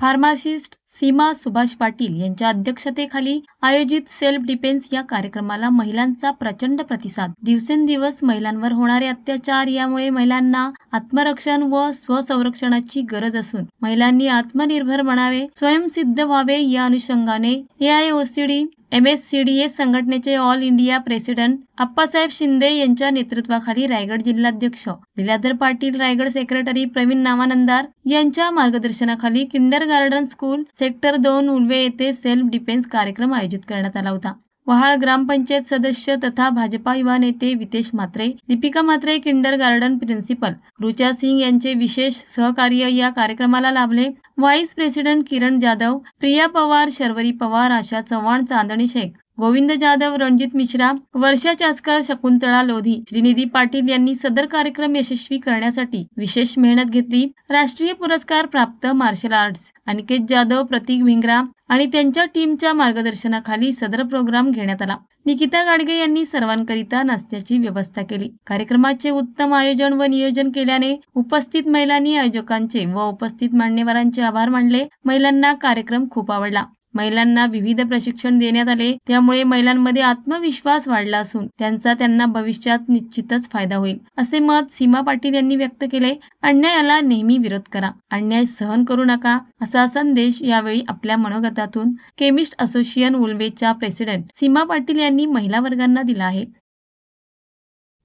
Pharmacist सीमा सुभाष पाटील यांच्या अध्यक्षतेखाली आयोजित सेल्फ डिफेन्स या कार्यक्रमाला महिलांचा प्रचंड प्रतिसाद. दिवसेंदिवस महिलांवर होणारे अत्याचार यामुळे महिलांना आत्मरक्षण व स्वसंरक्षणाची गरज असून महिलांनी आत्मनिर्भर बनावे स्वयंसिद्ध व्हावे या अनुषंगाने AIOCD M S C D S संघटनेचे all India president Appasaheb Shinde यांच्या नेतृत्वाखाली रायगड जिल्हाध्यक्ष लीलाधर पाटील रायगड सेक्रेटरी प्रवीण नामानंदार यांच्या मार्गदर्शनाखाली किंडर गार्डन स्कूल सेक्टर दोन उलवे येथे सेल्फ डिफेन्स कार्यक्रम आयोजित करण्यात आला होता. वहाळ ग्रामपंचायत सदस्य तथा भाजपा युवा नेते Vitesh Mhatre Deepika Mhatre kindergarten principal Rucha Singh यांचे विशेष सहकार्य या कार्यक्रमाला लाभले. व्हाईस प्रेसिडेंट किरण जाधव प्रिया पवार शर्वरी पवार आशा चव्हाण चांदणी शेख गोविंद जाधव रणजित मिश्रा वर्षा चास्कर शकुंतळा लोधी श्रीनिधी पाटील यांनी सदर कार्यक्रम यशस्वी करण्यासाठी विशेष मेहनत घेतली. राष्ट्रीय पुरस्कार प्राप्त मार्शल आर्ट्स. अनिकेत जाधव प्रतीक भिंगरा आणि त्यांच्या टीमच्या मार्गदर्शनाखाली सदर प्रोग्राम घेण्यात आला. निकिता गाडगे यांनी सर्वांकरिता नाश्त्याची व्यवस्था केली. कार्यक्रमाचे उत्तम आयोजन व नियोजन केल्याने उपस्थित महिलांनी आयोजकांचे व उपस्थित मान्यवरांचे आभार मानले. महिलांना कार्यक्रम खूप आवडला. महिलांना विविध प्रशिक्षण देण्यात आले. त्यामुळे महिलांमध्ये आत्मविश्वास वाढला असून त्यांचा त्यांना भविष्यात निश्चितच फायदा होईल असे मत सीमा पाटील यांनी व्यक्त केले. अन्यायाला नेहमी विरोध करा अन्याय सहन करू नका असा संदेश यावेळी आपल्या मनोगतातून केमिस्ट असोसिएशन उल्वेच्या प्रेसिडेंट सीमा पाटील यांनी महिला वर्गांना दिला आहे.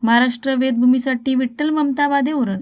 महाराष्ट्र वेदभूमीसाठी विठ्ठल ममताबादे उरण